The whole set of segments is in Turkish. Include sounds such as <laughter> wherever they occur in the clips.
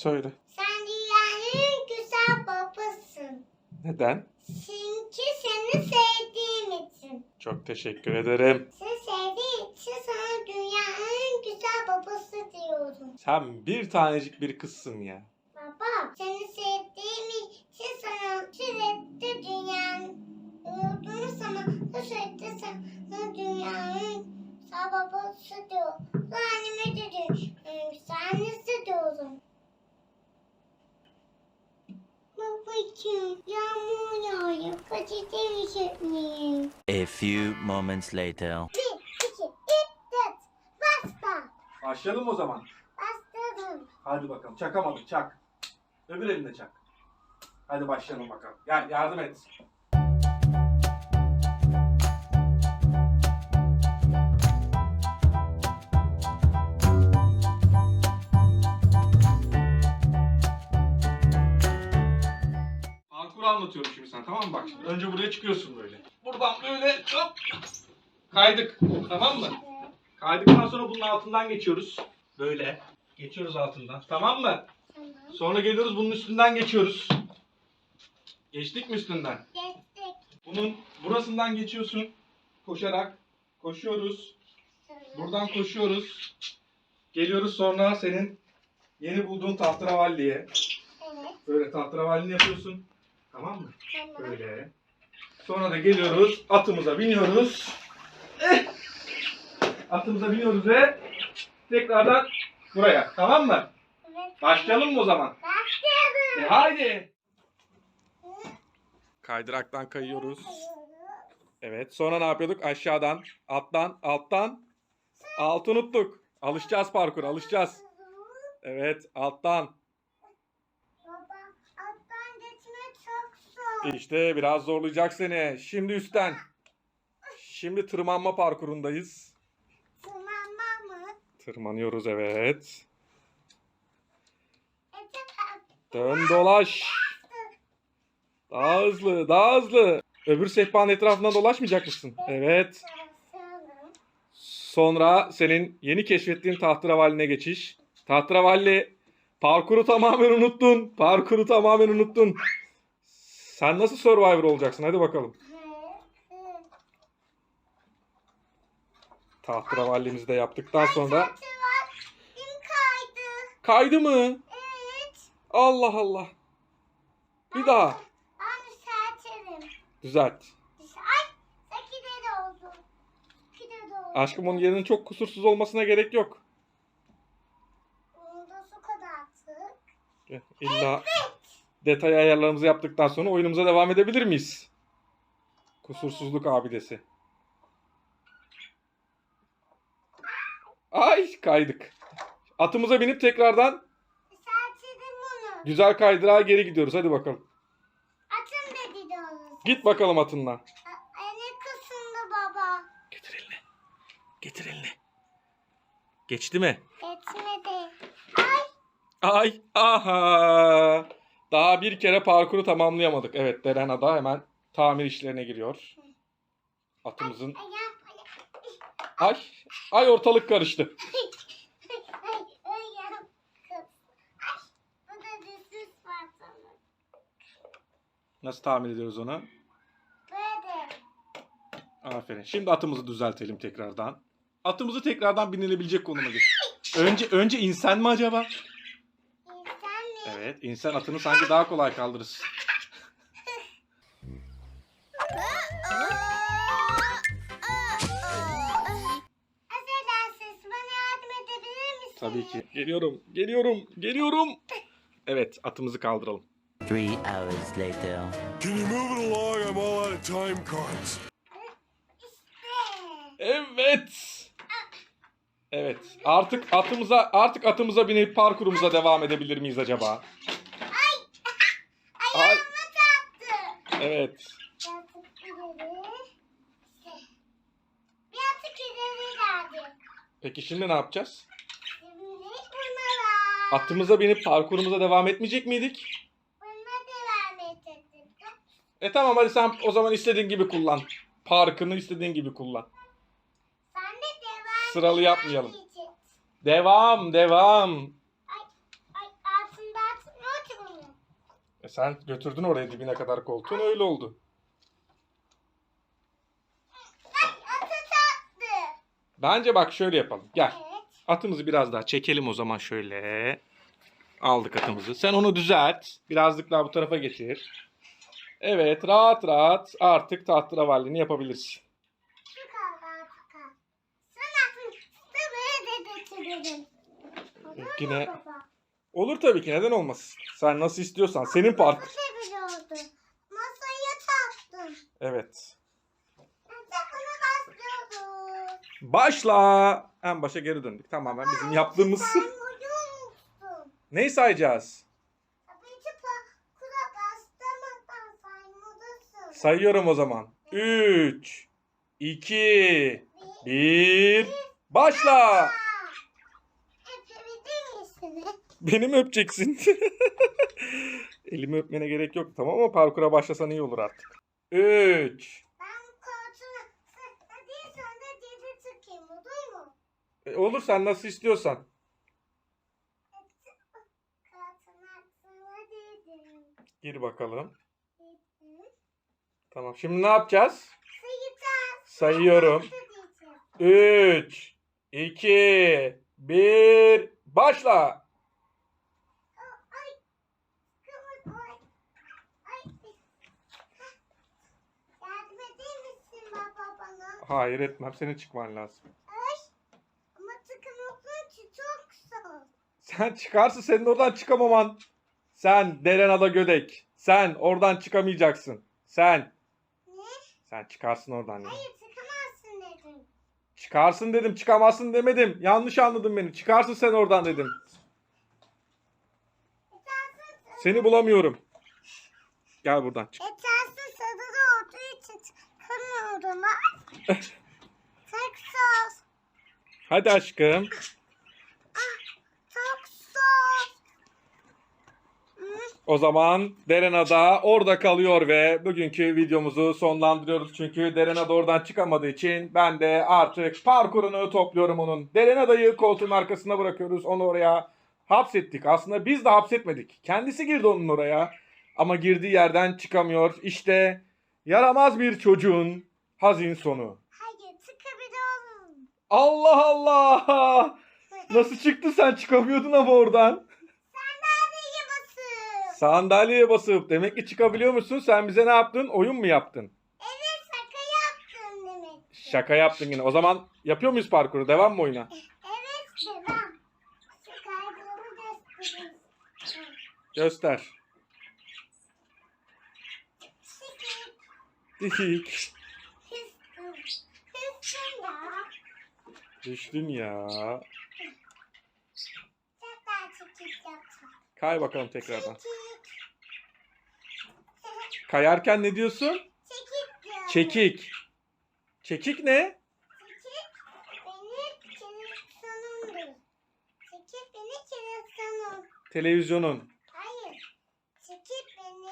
Söyle. Sen dünyanın güzel babasın. Neden? Çünkü seni sevdiğim için. Çok teşekkür ederim. Seni sevdiğim için sana dünyanın güzel babası diyorum. Sen bir tanecik bir kızsın ya. Baba, seni sevdiğim için sana sürekli dünyanın olduğunu sana sürekli sana dünyanın sağ babası diyor. Anneme dedim, annesi diyorum. Babacığım, yağmur yağıyor. Kaçırtamayacak mıyım? A few moments later. Bir, iki, üç, dört. Basta. Başlayalım o zaman. Bastırdım. Hadi bakalım. Çakamadık çak. Öbür elinde çak. Hadi başlayalım bakalım. Gel yardım et. Anlatıyorum şimdi sana tamam mı bak şimdi. Önce buraya çıkıyorsun böyle. Buradan böyle hop. Kaydık. Tamam mı? Kaydıktan sonra bunun altından geçiyoruz. Böyle. Geçiyoruz altından. Tamam mı? Tamam. Sonra geliyoruz bunun üstünden geçiyoruz. Geçtik mi üstünden? Geçtik. Bunun burasından geçiyorsun. Koşarak. Koşuyoruz. Buradan koşuyoruz. Geliyoruz sonra senin yeni bulduğun tahterevalliye. Evet. Böyle tahterevallini yapıyorsun. Tamam mı? Tamam. Böyle. Sonra da geliyoruz. Atımıza biniyoruz. Eh! Atımıza biniyoruz ve tekrardan buraya. Tamam mı? Evet. Başlayalım mı o zaman? Başlayalım. E haydi. Kaydıraktan kayıyoruz. Evet. Sonra ne yapıyorduk? Aşağıdan, alttan, alttan. Altı unuttuk. Alışacağız parkur, alışacağız. Evet, alttan. Baba, alttan geçmek çok zor. İşte biraz zorlayacak seni. Şimdi üstten. Şimdi tırmanma parkurundayız. Tırmanma mı? Tırmanıyoruz evet. Dön dolaş. Daha hızlı, daha hızlı. Öbür sehpanın etrafından dolaşmayacak mısın? Evet. Sonra senin yeni keşfettiğin tahterevalline geçiş. Tahterevalli parkuru tamamen unuttun. Parkuru tamamen unuttun. Sen nasıl Survivor olacaksın? Hadi bakalım. Tahterevallimizi de yaptıktan sonra. Kaydı? Kaydı mı? Evet. Allah Allah. Bir daha. Anne serçerim. Düzelt. Ay, sekide de oldu. İkide de oldu. Aşkım onun yerinin çok kusursuz olmasına gerek yok. Bunu da su kadar attık. İlla detay ayarlarımızı yaptıktan sonra oyunumuza devam edebilir miyiz? Kusursuzluk abidesi. Ay kaydık. Atımıza binip tekrardan güzel kaydırağa geri gidiyoruz. Hadi bakalım. Atın de onu. Git bakalım atınla. Anne kısındı baba. Getir elini. Getir elini. Geçti mi? Etmedi. Ay aha. Daha bir kere parkuru tamamlayamadık. Evet Deren da hemen tamir işlerine giriyor. Atımızın ay ay ortalık karıştı. <laughs> Nasıl tamir ediyoruz onu? Aferin. Şimdi atımızı düzeltelim tekrardan. Atımızı tekrardan binilebilecek konuma getir. Önce önce insan mı acaba? Evet, insan atını sanki daha kolay kaldırırız. Affedersiniz bana yardım edebilir misiniz? Tabii ki. Geliyorum, geliyorum, geliyorum. Evet, atımızı kaldıralım. Three hours later. Can you move it along? I'm all out of time cards. İşte. Evet. Evet. Artık atımıza artık atımıza binip parkurumuza devam edebilir miyiz acaba? Ay. Ayağıma çarptı. Evet. Peki şimdi ne yapacağız? Atımıza binip parkurumuza devam etmeyecek miydik? Devam edecektik. E tamam hadi sen o zaman istediğin gibi kullan. Parkını istediğin gibi kullan. Sıralı yapmayalım. Devam, devam. Altında sen götürdün oraya dibine kadar koltuğun öyle oldu. Bence bak şöyle yapalım. Gel. Atımızı biraz daha çekelim o zaman şöyle. Aldık atımızı. Sen onu düzelt. Birazcık daha bu tarafa getir. Evet rahat rahat artık tahtıravallini yapabilirsin. Çıkar artık. Sen atın. Mu Yine- baba? Olur tabii ki neden olmasın. Sen nasıl istiyorsan. Senin oldu. Masaya taktım. Evet. Başla. En başa geri döndük. Tamamen bizim yaptığımız. Unuttum. Neyi sayacağız? Sayıyorum o zaman. 3, 2, 1. Başla. Beni mi öpeceksin? <laughs> Elimi öpmene gerek yok tamam ama parkura başlasan iyi olur artık. 3. Ben koltuğuna... Sen de dizi çıkayım olur mu? E, olur sen nasıl istiyorsan. Koltuğuna sana dedim. Gir bakalım. Dedim. Tamam şimdi ne yapacağız? Sayacağız. Sayıyorum. Diyeceğim. 3, 2, 1. Başla. Ay. Kımır ay. Ay. Yardım eder misin baba bana? Hayır etmem senin çıkman lazım. Ama tıkınıklı için çok zor. Sen çıkarsın senin oradan çıkamaman. Sen Derenada Gödek. Sen oradan çıkamayacaksın. Sen. Ne? Sen çıkarsın oradan. ya. Hayır tıkamazsın dedim. Çıkarsın dedim çıkamazsın demedim. Yanlış anladın beni. Çıkarsın sen oradan dedim. Etrafı, Seni bulamıyorum. Gel buradan çık. etrafı sarılı olduğu için çıkamıyorum. Ay. Çok zor. Hadi aşkım. Çok zor. Hı? O zaman Derenada orada kalıyor ve bugünkü videomuzu sonlandırıyoruz. Çünkü Derenada oradan çıkamadığı için ben de artık parkurunu topluyorum onun. Derenada'yı koltuğun arkasına bırakıyoruz. Onu oraya hapsettik. Aslında biz de hapsetmedik. Kendisi girdi onun oraya. Ama girdiği yerden çıkamıyor. İşte yaramaz bir çocuğun hazin sonu. Hayır çıkabiliyorum. Allah Allah! <laughs> Nasıl çıktı sen çıkamıyordun ama oradan. Sandalyeye basın. Sandalyeye basıp demek ki çıkabiliyor musun? Sen bize ne yaptın? Oyun mu yaptın? Evet şaka yaptın demek. Şaka yaptın yine. O zaman yapıyor muyuz parkuru? Devam mı oyuna? Evet devam. Göstereyim. Göster. Şıkır. Düştün ya. Çekik yapacağım. Kay bakalım tekrardan. Çekik. Kayarken ne diyorsun? Çekik diyorum. Çekik. Çekik ne? Çekik benim televizyonumdur. Çekik benim televizyonum. Televizyonun. Hayır. Çekik benim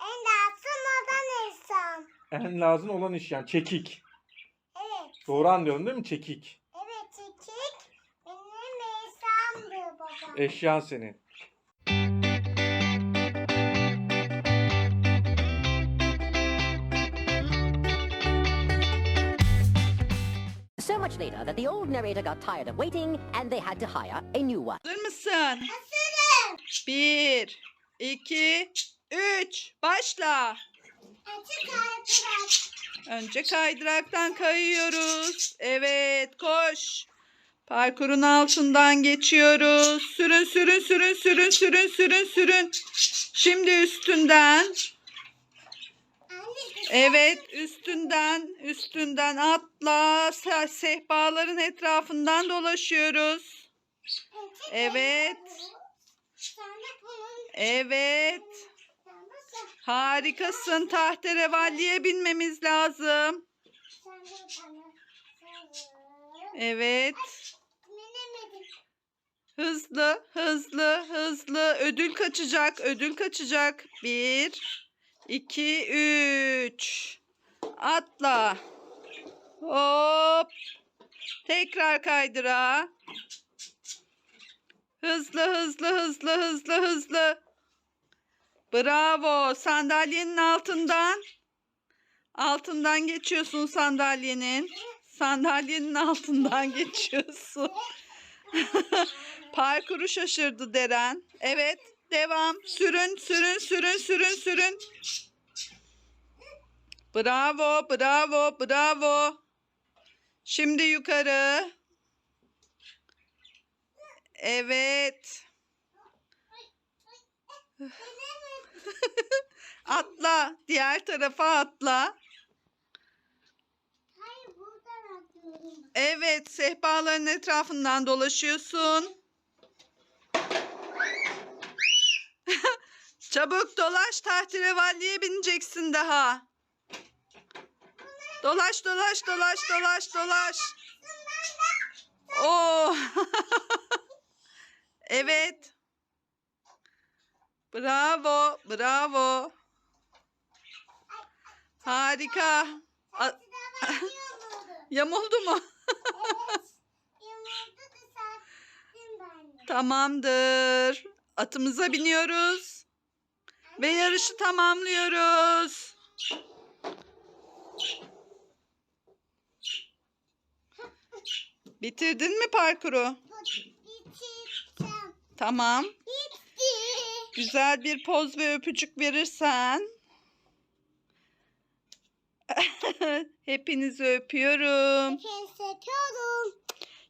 en lazım olan insan. En lazım olan iş yani. Çekik. Evet. Doğru anlıyorum değil mi? Çekik. Evet çekik benim insandır baba. Eşyan senin. So much later that the old narrator got tired of waiting and they had to hire a new one. Hazır mısın? Hazırım. Bir, iki, üç. Başla. Açık arkadaş. Önce kaydıraktan kayıyoruz. Evet, koş. Parkurun altından geçiyoruz. Sürün, sürün, sürün, sürün, sürün, sürün, sürün. Şimdi üstünden. Evet, üstünden, üstünden atla. Se- Sehpaların etrafından dolaşıyoruz. Evet. Evet. Harikasın. Tahterevalliye binmemiz lazım. Evet. Hızlı, hızlı, hızlı. Ödül kaçacak, ödül kaçacak. Bir, iki, üç. Atla. Hop. Tekrar kaydıra. Hızlı, hızlı, hızlı, hızlı, hızlı. Bravo. Sandalyenin altından. Altından geçiyorsun sandalyenin. Sandalyenin altından geçiyorsun. <laughs> Parkuru şaşırdı Deren. Evet, devam. Sürün, sürün, sürün, sürün, sürün. Bravo, bravo, bravo. Şimdi yukarı. Evet. <laughs> <laughs> Atla. Diğer tarafa atla. Hayır buradan atlıyorum. Evet, sehpaların etrafından dolaşıyorsun. <laughs> Çabuk dolaş tahterevalliye bineceksin daha. Dolaş dolaş dolaş dolaş dolaş. Oo. <laughs> evet. Bravo, bravo. Harika. A- <laughs> Yamuldu mu? Evet. Yumurta da sattım ben de. Tamamdır. Atımıza biniyoruz. Ve yarışı tamamlıyoruz. Bitirdin mi parkuru? Bitirdim. Tamam. Güzel bir poz ve öpücük verirsen. <laughs> Hepinizi öpüyorum. Hepinizi seviyorum.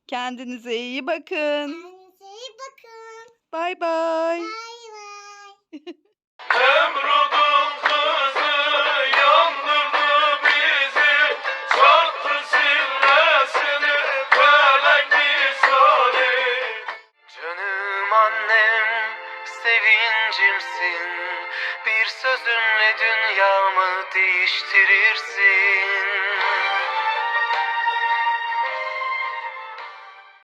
Kendinize iyi bakın. Kendinize iyi bakın. Bay bay. Bay bay. Sevincimsin Bir sözünle dünyamı değiştirirsin